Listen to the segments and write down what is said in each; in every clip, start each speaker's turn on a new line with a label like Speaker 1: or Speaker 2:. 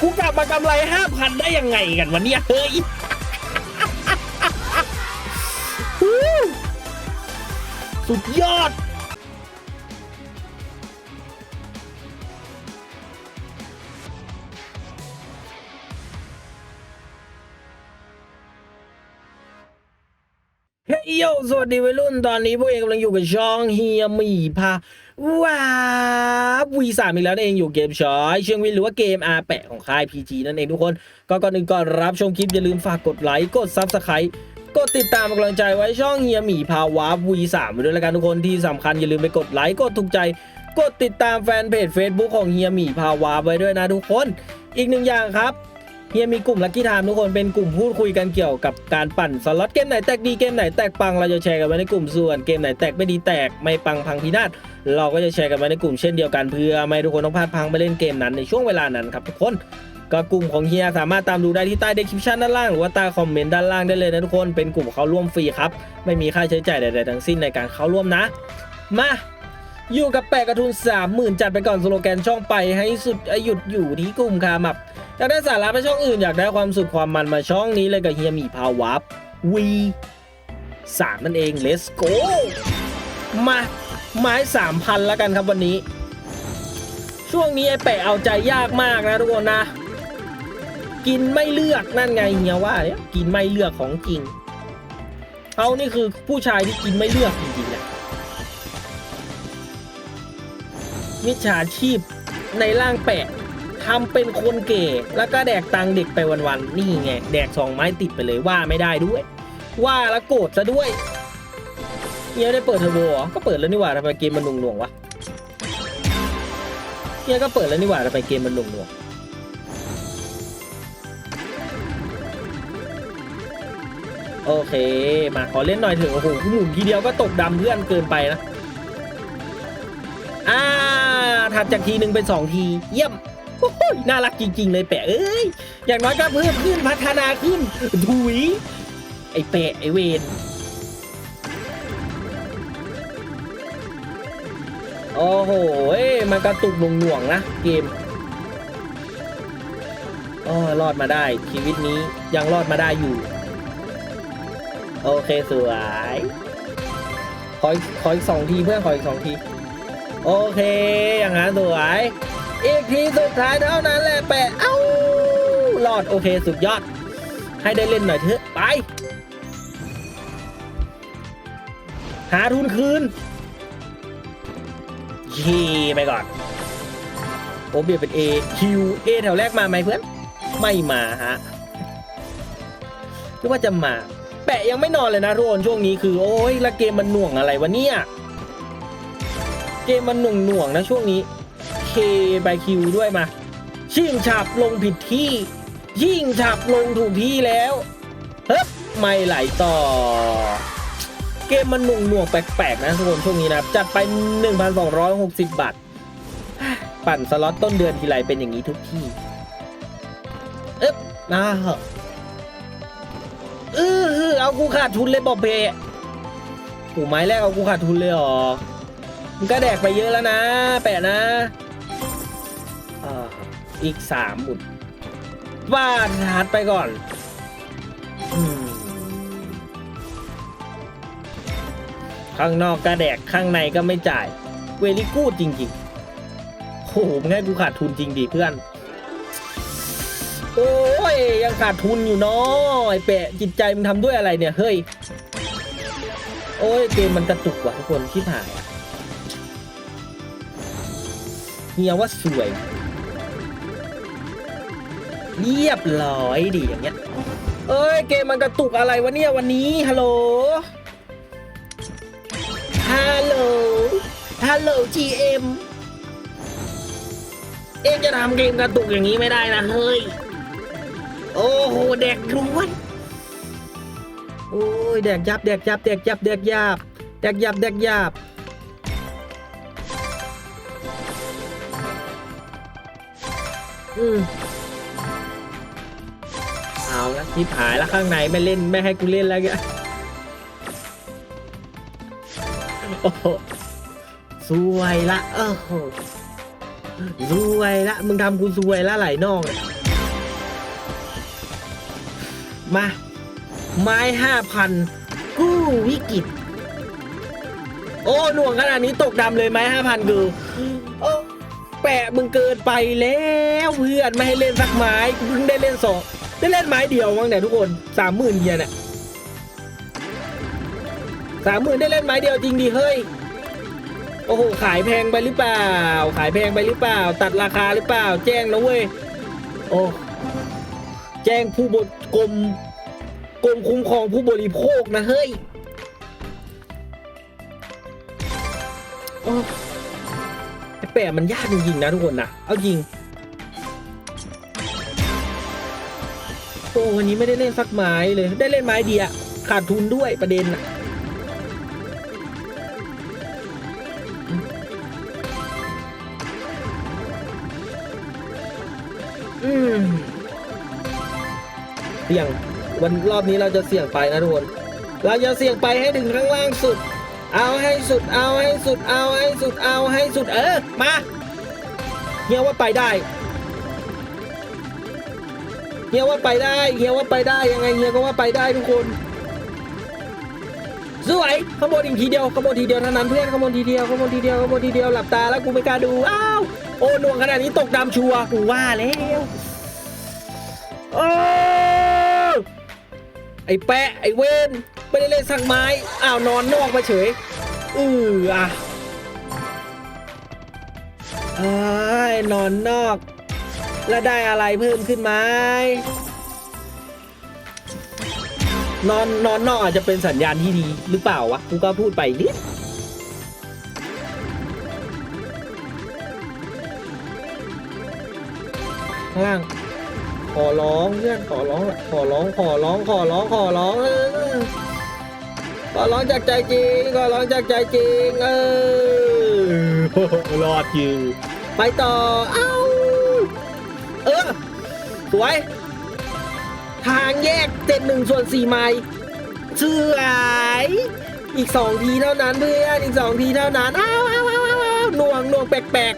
Speaker 1: กูกลับมากำไรห้าพันได้ยังไงกันวันนี้เฮ้ยสุดยอด โยสวัสดีวัยรุ่นตอนนี้พวกเองกำลังอยู่กับช่องเฮียหมีพาว้าวีสามอีกแล้วนั่นเองอยู่เกมชอยเชียงวินหรือว่าเกมอาแปะของค่าย PG นั่นเองทุกคน ก็ก่อนหนึ่งก่อนรับชมคลิป อย่าลืมฝากกดไลค์ กดซับสไครต์กดติดตามกำลังใจไว้ช่องเฮียหมีพาวาวีสามไปด้วยละกันทุกคนที่สำคัญอย่าลืมไปกดไลค์กดถูกใจ กดติดตามแฟนเพจ Facebook ของเฮียหมีพาวาไว้ด้วยนะทุกคน อีกหนึ่งอย่างครับ ฮียมีกลุ่มลั c กี้ไทม์ทุกคนเป็นกลุ่มพูดคุยกันเกี่ยวกับการปั่นสล็อตเกมไหนแตกดีเกมไหนแตกปังเราจะแชร์กันไว้ในกลุ่มส่วนเกมไหนแตกไม่ดีแตกไม่ปังพังพินาศเราก็จะแชร์กันไว้ในกลุ่มเช่นเดียวกันเพื่อไม่ทุกคนต้องพลาดพังไปเล่นเกมนั้นในช่วงเวลานั้นครับทุกคนก็กลุ่มของเฮียสามารถตามดูได้ที่ใต้ description ด้านล่างหรือว่าใต้คอมเมนต์ด้านล่างได้เลยนะทุกคนเป็นกลุ่มเข้าร่วมฟรีครับไม่มีค่าใช้จ่ายใดๆทั้งสิ้นในการเข้าร่วมนะ มาอยู่กับแปะกระทุน30,000จัดไปก่อนสโลแกนช่องไปให้สุดหยุดอยู่ที่กลุ่มคามับ อยากได้สาระไปช่องอื่นอยากได้ความสุขความมันมาช่องนี้เลยกับเฮียมีพาวับวีสามนั่นเอง let's go มาไม้สามพันแล้วกันครับวันนี้ ช่วงนี้ไอ้แปะเอาใจยากมากนะทุกคนนะ กินไม่เลือกนั่นไงเฮียว่าเนี่ยกินไม่เลือกของจริงเขานี่คือผู้ชายที่กินไม่เลือกจริงๆนะมิจฉาชีพในร่างแปะ ทำเป็นคนเก๋แล้วก็แดกตังเด็กไปวันๆนี่ไงแดกสองไม้ติดไปเลยว่าไม่ได้ด้วย ว่าแล้วโกรธซะด้วยเฮียได้เปิดเทอร์โบเหรอก็เปิดแล้วนี่หว่าทำไมเกมมันหน่วงๆวะเฮียก็เปิดแล้วนี่หว่าทำไมเกมมันหน่วงๆโอเค มาขอเล่นหน่อยเถอะโอ้โหหมุนทีเดียวก็ตกดำเพื่อนเกินไปนะ อ่าถัดจากทีหนึ่งเป็นสองที เยี่ยม โอ้โหน่ารักจริง ๆ เลยแปะเอ้ย อย่างน้อยก็เพิ่มขึ้นพัฒนาขึ้น ถุย ไอแปะไอเวนโอ้โหเอ้ยมันกระตุกหน่วงๆนะเกมโอ้รอดมาได้ ชีวิตนี้ยังรอดมาได้อยู่ โอเคสวย ขอขออีกสองทีเพื่อนขออีกสองที โอเค อย่างนั้นสวย อีกทีสุดท้ายเท่านั้นแหละแปะเอ้ารอดโอเคสุดยอด ให้ได้เล่นหน่อยเถอะไป หาทุนคืนยีไปก่อนโอเบียเป็น A Q A แถวแรกมาไหมเพื่อน ไม่มาฮะคิดว่าจะมา แปะยังไม่นอนเลยนะทุกคนช่วงนี้คือ โอ้ยล้วเกมมันหน่วงอะไรวะเนี่ย เกมมันหน่วงหน่วงนะช่วงนี้ เคบายคิวด้วยมา ชิ่งฉับลงผิดที่ ยิ่งฉับลงถูกที่แล้วเฮ้ยไม่ไหลต่อ เกมมันหน่วงหน่วงแปลกๆนะทุกคนช่วงนี้นะจัดไป 1,260 บาท ปั่นสล็อตต้นเดือนทีไรเป็นอย่างนี้ทุกที่เอ๊บมาเหอะเออเอากูขาดทุนเลยบอกเพโอ้ไม้แรกเอากูขาดทุนเลยเหรอมันก็แดกไปเยอะแล้วนะ แปะนะ อีกสามหมุดบ้านชาร์จไปก่อนอมข้างนอกก็แดกข้างในก็ไม่จ่าย เวลิกูดจริงๆโอ้โหมงให้กูขาดทุนจริงดิเพื่อน โอ้ย ยังขาดทุนอยู่เนาะไอแปะจิตใจมึงทำด้วยอะไรเนี่ย เฮ้ย โอ้ย เกมมันกระตุกว่ะทุกคนที่ถ่ายเฮียว่าสวย เรียบร้อยดีอย่างเงี้ย เอ้ยเกมมันกระตุกอะไรวะเนี่ยวันนี้ฮัลโหล ฮัลโหล ฮัลโหล GM เอ็งจะทำเกมกระตุกอย่างนี้ไม่ได้นะเฮ้ย โอ้โหแดกทวนโอ้ยแดกยับแดกยับแดกยับแดกยับแดกยับแดกยับอืม เอาละทิพหายแล้วข้างในไม่เล่นไม่ให้กูเล่นแล้วแกโอ้โหสวยละโอ้โหสวยละมึงทำกูสวยละไหลนองเนี่ยมา ไม้ห้าพันกู้วิกฤตโอ้หน่วงขนาดนี้ตกดำเลยไม้ห้าพันคือโอ้แปะมึงเกินไปแล้วเพื่อนไม่ให้เล่นสักไม้กูเพิ่งได้เล่นสอง ได้เล่นไม้เดียวมั้งเนี่ยทุกคนสามหมื่นเยนเนี่ยสามหมื่นได้เล่นไม้เดียวจริงดิเฮ้ยโอ้โหขายแพงไปหรือเปล่า ขายแพงไปหรือเปล่า ตัดราคาหรือเปล่า แจ้งนะเว้ยโอ้แจ้งผู้บดกรมกรมคุ้มครองผู้บริโภคนะเฮ้ยโอ้ไอแปะมันยากจริงๆนะทุกคนนะเอาจริง อ้วันนี้ไม่ได้เล่นสักไม้เลยได้เล่นไม้เดียขาดทุนด้วยประเด็นอะอืมเสี่ยงวันรอบนี้เราจะเสี่ยงไปนะทุกคน เราจะเสี่ยงไปให้ถึงข้างล่างสุด เอาให้สุด เอาให้สุด เอาให้สุด เอาให้สุด เออ มาเฮียว่าไปได้ เฮียว่าไปได้เฮียว่าไปได้ยังไงเฮียก็ว่าไปได้ทุกคนสวยขโมยอีกทีเดียวขโมยทีเดียวเท่านั้นเพื่อนขโมยทีเดียวขโมยทีเดียวขโมยทีเดียวหลับตาแล้วกูไม่กล้าดูอ้าวโอ้หน่วงขนาดนี้ตกดำชัวกูว่าแล้วโอ้ไอ้แปะไอ้เวนไม่ได้เล่นสักไม้อ้าวนอนนอกมาเฉยอืออะอ้ยนอนนอก แล้วได้อะไรเพิ่มขึ้นไหมนอนนอนนอกอาจจะเป็นสัญญาณที่ดีหรือเปล่าวะกูก็พูดไปนิดข้างล่างขอร้องเพื่อนขอร้องละขอร้องขอร้องขอร้องขอร้องเออขอร้องจากใจจริงขอร้องจากใจจริงเออรอดอยู่ไปต่ออ้าเออ สวย ทางแยกเจ็ดหนึ่งส่วนสี่ไมล์สวย อีกสองทีเท่านั้นเพื่อนอีกสองทีเท่านั้นอ้าวอ้าวอ้าวอ้าวอ้าวหน่วงหน่วงแปลก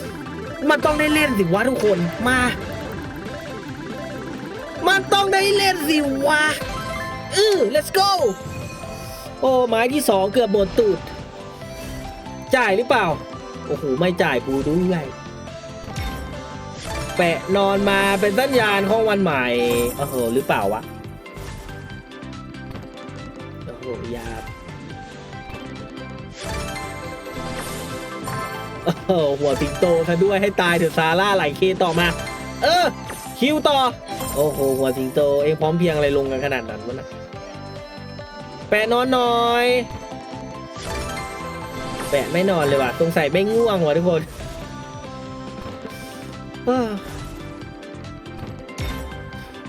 Speaker 1: ๆ มันต้องได้เล่นสิวะทุกคนมา มันต้องได้เล่นสิวะอือ let's go โอ้ไม้ที่สองเกือบหมดตูด จ่ายหรือเปล่า โอ้โห ไม่จ่ายกูด้วย แปะนอนมาเป็นสัญญาณของวันใหม่โอ้โหหรือเปล่าวะโอ้โหยาโอ้โหหัวสิงโตซะด้วยให้ตายเถอะซาร่าไหลเคต่อมา เออ คิวต่อ โอ้โหหัวสิงโตเองพร้อมเพียงอะไรลงกันขนาดนั้นวะนะแปะนอนหน่อย แปะไม่นอนเลยว่ะสงสัยไม่ง่วงว่ะทุกคน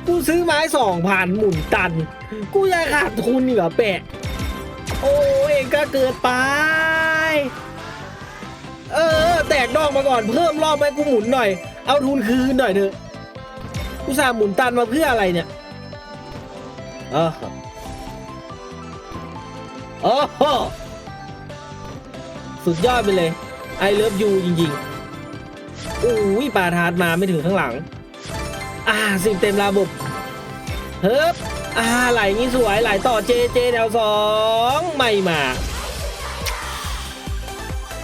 Speaker 1: กูซื้อไม้สองพันหมุนตัน กูยังขาดทุนอีกเหรอแปะ โอ้เองก็เกิดไป เออ แตกดอกมาก่อนเพิ่มรอบให้กูหมุนหน่อย เอาทุนคืนหน่อยเถอะ กูสาห์หมุนตันมาเพื่ออะไรเนี่ยเออโอ้โหสุดยอดไปเลยไอเลิฟยูจริงๆ อุ้ยปาทานมาไม่ถึงข้างหลัง อ่าสิบเต็มระบบเฮ้บอ่าไหลงี้สวยไหลต่อเจเจแถวสองไม่มา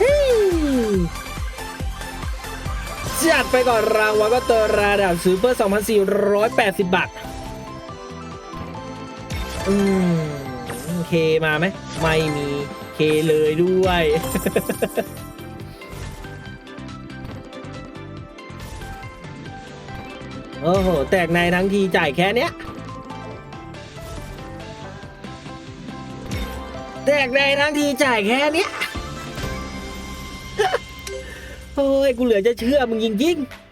Speaker 1: ฮึจัดไปก่อนรางวัลก็ตัวระดับซูเปอร์ 2,480 บาท อืม เคมาไหม ไม่มี เคเลยด้วย โอ้โห แตกในทั้งทีจ่ายแค่เนี้ย แตกในทั้งทีจ่ายแค่เนี้ยเฮ้ย กูเหลือจะเชื่อมึงจริงๆ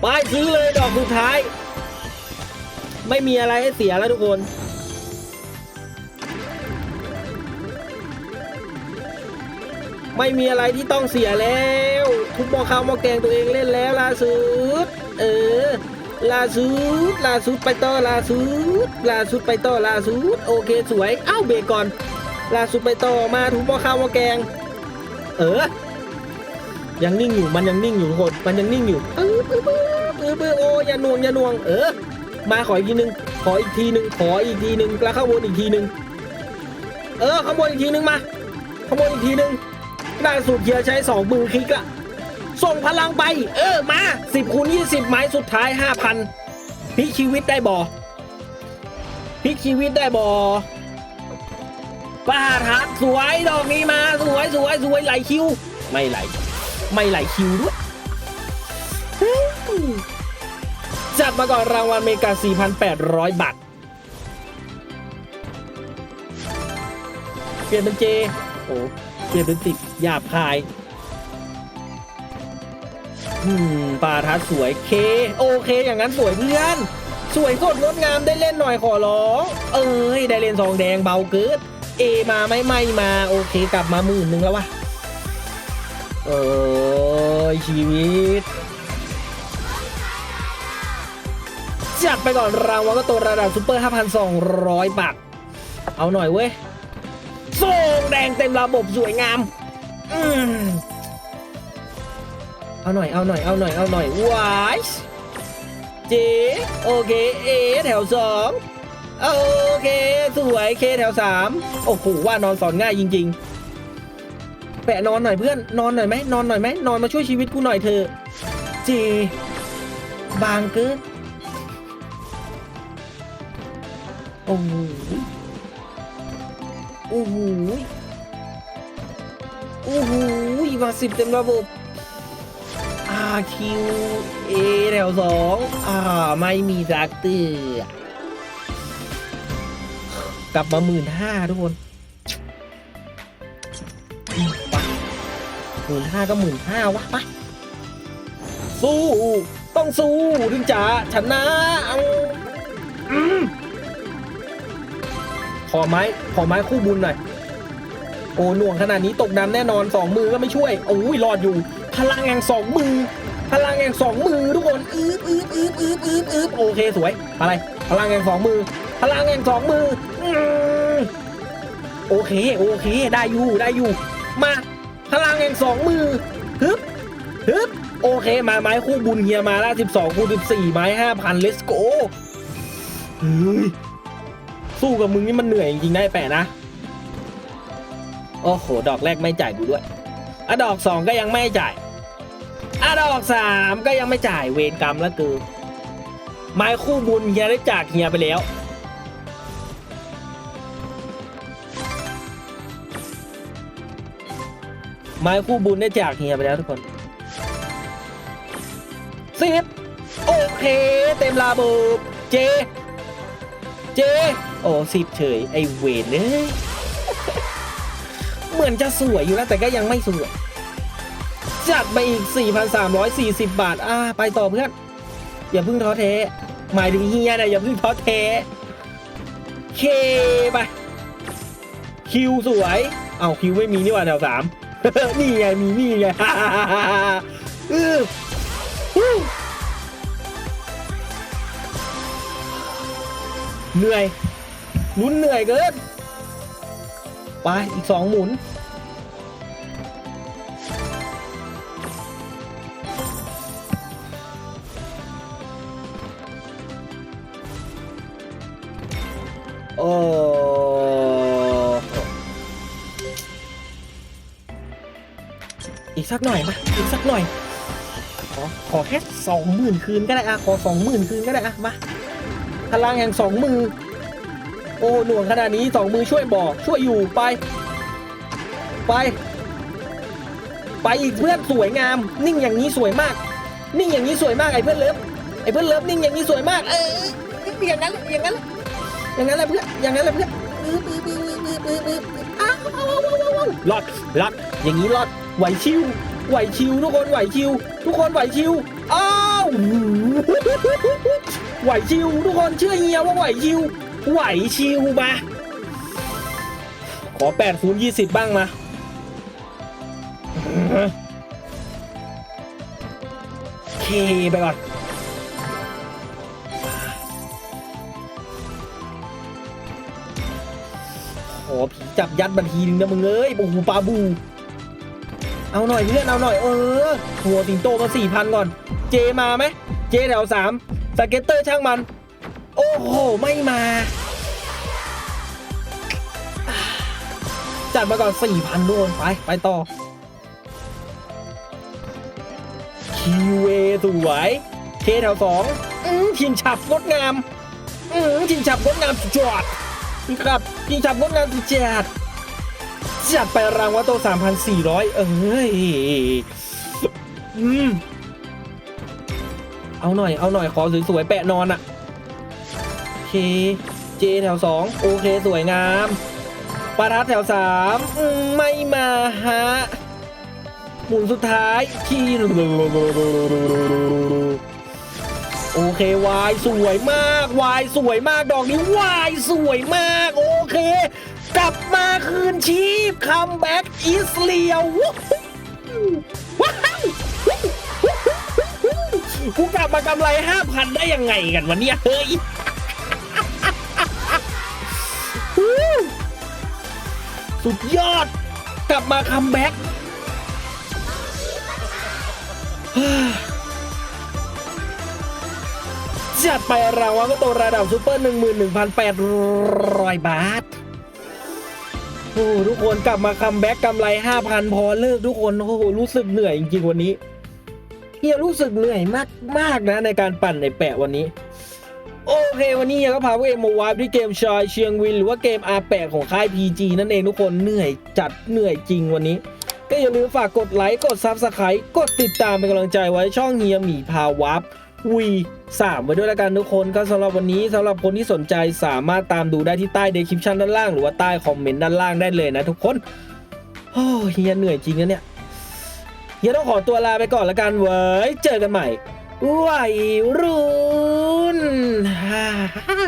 Speaker 1: ไปซื้อเลยดอกสุดท้าย ไม่มีอะไรให้เสียแล้วทุกคนไม่มีอะไรที่ต้องเสียแล้ว ทุกหมอข้าวหมอแกงตัวเองเล่นแล้วล่าสุด เออล่าสุดล่าสุดไปต่อล่าสุดล่าสุดไปต่อล่าสุดโอเคสวยเอ้าเบรกก่อนล่าสุดไปต่อมาทุกหมอข้าวหมอแกง เออ ยังนิ่งอยู่มันยังนิ่งอยู่ทุกคนมันยังนิ่งอยู่ปึ๊บปึ๊บปึ๊บอึบอึบโอ้อย่าหน่วงอย่าหน่วง เออ มาขออีกทีหนึ่งขออีกทีหนึ่งขออีกทีหนึ่งแล้วข้างบนอีกทีหนึ่งเออข้างบนอีกทีหนึ่งมาข้างบนอีกทีหนึ่งล่าสุดเฮียใช้สองมือคลิกอะ ส่งพลังไป เออมาสิบคูณยี่สิบไม้สุดท้ายห้าพันพลิกชีวิตได้บอพิกชีวิตได้บอป้าทัดสวยดอกนี้มาสวยสวยสวยไหลคิว ไม่ไหล ไม่ไหลคิวด้วยจัดมาก่อนรางวัลเมกา 4,800 บาท เปลี่ยนเป็นเจ โอ้ เปลี่ยนเป็นติดหยาบคาย ปลาทัดสวยเค โอเค อย่างนั้นสวยเพื่อน สวยสดงดงามได้เล่นหน่อยขอร้อง เอ้ย ได้เล่นซองแดงเบาเกิดเอมาไม่ไม่มา โอเค กลับมาหมื่นหนึ่งแล้ววะเอ้ยชีวิตจัดไปก่อนรางวัลก็ตัวระดับซูเปอร์ 5,200 บาท เอาหน่อยเว้ยโซ่งแดงเต็มระบบสวยงาม อืม เอาหน่อย เอาหน่อย เอาหน่อย เอาหน่อยวายเจโอเค เอ แถวสองโอเค สวย เค แถวสามโอ้โห ว่านอนสอนง่ายจริง ๆ แปะนอนหน่อยเพื่อน นอนหน่อยไหม นอนหน่อยไหม นอนมาช่วยชีวิตกูหน่อยเถอะเจบางเกินโอ้โหโอ้โหโอ้โหมาสิบเต็มระบบ คิวเอแถวสองอ่าไม่มีดักเตอร์กลับมาหมื่นห้าทุกคนหมื่นห้าก็หมื่นห้าวะไปสู้ต้องสู้ถึงจะชนะเอาขอไม้ขอไม้คู่บุญหน่อยโอ้หน่วงขนาดนี้ตกน้ำแน่นอนสองมือก็ไม่ช่วยโอ้ยรอดอยู่ พลังแห่งสองมือ พลังแห่งสองมือทุกคนอืบอืบอืบอืบอืบอืบโอเคสวย อะไร พลังแห่งสองมือ พลังแห่งสองมือโอเคโอเคได้อยู่ได้อยู่ มาพลังแห่งสองมือฮึบฮึบโอเค มาไม้คู่บุญเฮียมาละสิบสองคูณสิบสี่ไม้ห้าพันเลสโกเฮ้ยสู้กับมึงนี่มันเหนื่อยจริงๆไอ้แปะนะ โอ้โห ดอกแรกไม่จ่ายกูด้วยอะดอกสองก็ยังไม่จ่าย อะดอกสามก็ยังไม่จ่ายเวรกรรมแล้วกูไม้คู่บุญเฮียได้จากเฮียไปแล้ว ไม้คู่บุญได้จากเฮียไปแล้วทุกคนสิบโอเค เต็มระบบเจ เจ โอ้สิบเฉย ไอเวนเอ้ยเหมือนจะสวยอยู่แล้วแต่ก็ยังไม่สวย จัดมาอีก 4,340 บาท อ่า ไปต่อเพื่อน อย่าเพิ่งท้อแท้ หมายถึงเฮียนะอย่าเพิ่งท้อแท้ เคไป คิวสวย เอาคิวไม่มีนี่หว่าแถวสามนี่ไง มีนี่ไงเออฮู้เหนื่อยลุ้นเหนื่อยเกิน ไป อีกสองหมุน อีกสักหน่อยมาอีกสักหน่อย ขอขอแค่สองหมื่นคืนก็ได้อะขอสองหมื่นคืนก็ได้อะมาพลังแห่งสองมือ โอ้หน่วงขนาดนี้สองมือช่วยบอก ช่วยอยู่ไป ไป ไปอีกเพื่อนสวยงาม นิ่งอย่างนี้สวยมาก นิ่งอย่างนี้สวยมากไอ้เพื่อนเลิฟไอ้เพื่อนเลิฟนิ่งอย่างนี้สวยมาก เอออย่างนั้นอย่างนั้นอย่างนั้นแหละเพื่อนอย่างนั้นแหละเพื่อนปึ๊บปึ๊บปึ๊บปึ๊บปึ๊บปึ๊บอ้าวอ้าวอ้าวอ้าวอ้าวรอดรอดอย่างนี้รอด ไหวชิวไหวชิวทุกคนไหวชิว ทุกคนไหวชิวอ้าวไหวชิวทุกคนเชื่อเฮียว่าไหวชิวไหวชิวมาขอ8คูณ20บ้างมาเคไปก่อนขอผีจับยัดบัญชีหนึงนะมึงเอ้ยโอ้โหปลาบู เอาหน่อยเพื่อนเอาหน่อยเออหัวสิงโตมาสี่พันก่อน เจมาไหมเจแถวสามสเก็ตเตอร์ช่างมัน โอ้โห ไม่มา จัดมาก่อนสี่พันโดนไป ไปต่อ คิวเอสวยเคแถวสองอืมชิงฉับงดงามอืมชิงฉับงดงามสุดยอดครับชิงฉับงดงามสุดยอด จัดไปรางวัลโต3,400 เอ้ยอืมเอาหน่อย เอาหน่อย ขอสวยๆแปะนอนอะโอเค เจแถวสองโอเค สวยงามปารัสแถวสามไม่มาฮะ หมุนสุดท้ายที่โอเควายสวยมาก วายสวยมาก ดอกนี้วายสวยมาก โอเค ลับมาคืนชีพคัมแบ็กอิสเลียวว้าวกูกลับมากำไรห้าพันได้ยังไงกันวันนี้เฮ้ยสุดยอด กลับมาคัมแบ็กจัดไปรางวัลก็ตัวระดับซูเปอร์ 11,800 บาท โอ้ทุกคนกลับมาคัมแบ็กกำไร5,000พอเลิกทุกคนโอ้โหรู้สึกเหนื่อยจริงๆวันนี้เฮียรู้สึกเหนื่อยมากมากนะในการปั่นในแปะวันนี้ โอเค วันนี้เฮียก็พาพวกเองมาวายที่เกมชายเชียงวิน หรือว่าเกม R8 ของค่าย PG นั่นเองทุกคนเหนื่อยจัดเหนื่อยจริงวันนี้ ก็อย่าลืมฝากกดไลค์กดซับสไครต์กดติดตามเป็นกำลังใจไว้ช่องเฮียหมีพาวับวีสามไว้ด้วยละกันทุกคนก็สำหรับวันนี้สำหรับคนที่สนใจสามารถตามดูได้ที่ใต้เดคริปชันด้านล่างหรือว่าใต้คอมเมนต์ด้านล่างได้เลยนะทุกคนโอ้เฮียเหนื่อยจริงนะเนี่ยเฮียต้องขอตัวลาไปก่อนละกันเว้ยเจอกันใหม่วัยรุ่นฮ่าฮ่า